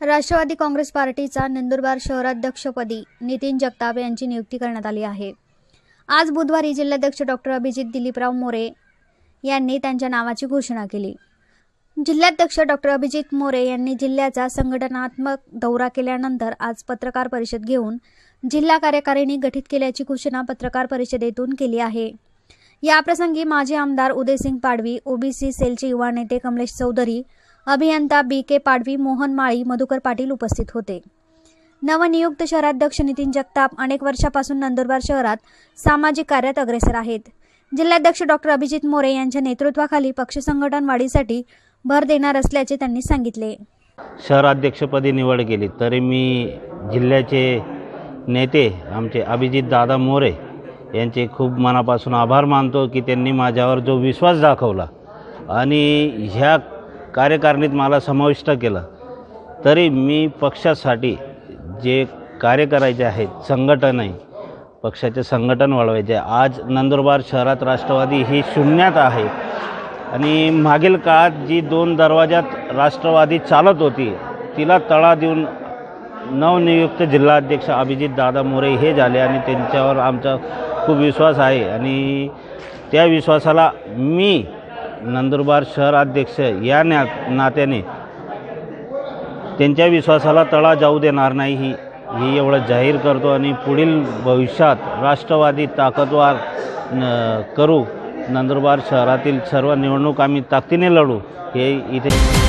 राष्ट्रवादी काँग्रेस पार्टीचा नंदुरबार शहराध्यक्षपदी नितीन जगताप यांची नियुक्ती करण्यात आली आहे. आज बुधवारी जिल्हाध्यक्ष डॉक्टर अभिजित दिलीपराव मोरे यांनी त्यांच्या नावाची घोषणा केली. जिल्हाध्यक्ष डॉक्टर अभिजित मोरे यांनी जिल्ह्याचा संघटनात्मक दौरा केल्यानंतर आज पत्रकार परिषद घेऊन जिल्हा कार्यकारिणी गठीत केल्याची घोषणा पत्रकार परिषदेतून केली आहे. याप्रसंगी माजी आमदार उदयसिंग पाडवी ओबीसी सेलचे युवा नेते कमलेश चौधरी अभियंता बी के पाडवी मोहन माळी मधुकर पाटील उपस्थित होते. नवनियुक्त शहराध्यक्ष नितीन जगताप अनेक वर्षापासून नंदुरबार शहरात सामाजिक कार्यात अग्रेसर आहेत. जिल्हाध्यक्ष डॉक्टर अभिजित मोरे यांच्या नेतृत्वाखाली पक्ष संघटन वाढीसाठी भर देणार असल्याचे त्यांनी सांगितले. शहराध्यक्षपदी निवड केली तरी मी जिल्ह्याचे नेते आमचे अभिजित दादा मोरे यांचे खूप मनापासून आभार मानतो की त्यांनी माझ्यावर जो विश्वास दाखवला आणि ह्या कार्यकारिणीत मला समाविष्ट केलं. तरी मी पक्षासाठी जे कार्य करायचे आहेत संघटन आहे पक्षाचे संघटन वाढवायचे. आज नंदुरबार शहरात राष्ट्रवादी ही शून्यात आहे. आणि मागील काळात जी दोन दरवाजात राष्ट्रवादी चालत होती तिला तळा देऊन नवनियुक्त जिल्हाध्यक्ष अभिजित दादा मोरे हे झाले आणि त्यांच्यावर आमचा खूप विश्वास आहे. आणि त्या विश्वासाला मी नंदुरबार शहराध्यक्ष या न्या नात्याने त्यांच्या विश्वासाला तळा जाऊ देणार नाही ही ही एवढं जाहीर करतो आणि पुढील भविष्यात राष्ट्रवादी ताकदवार न करू नंदुरबार शहरातील सर्व निवडणूक आम्ही ताकदीने लढू हे इथे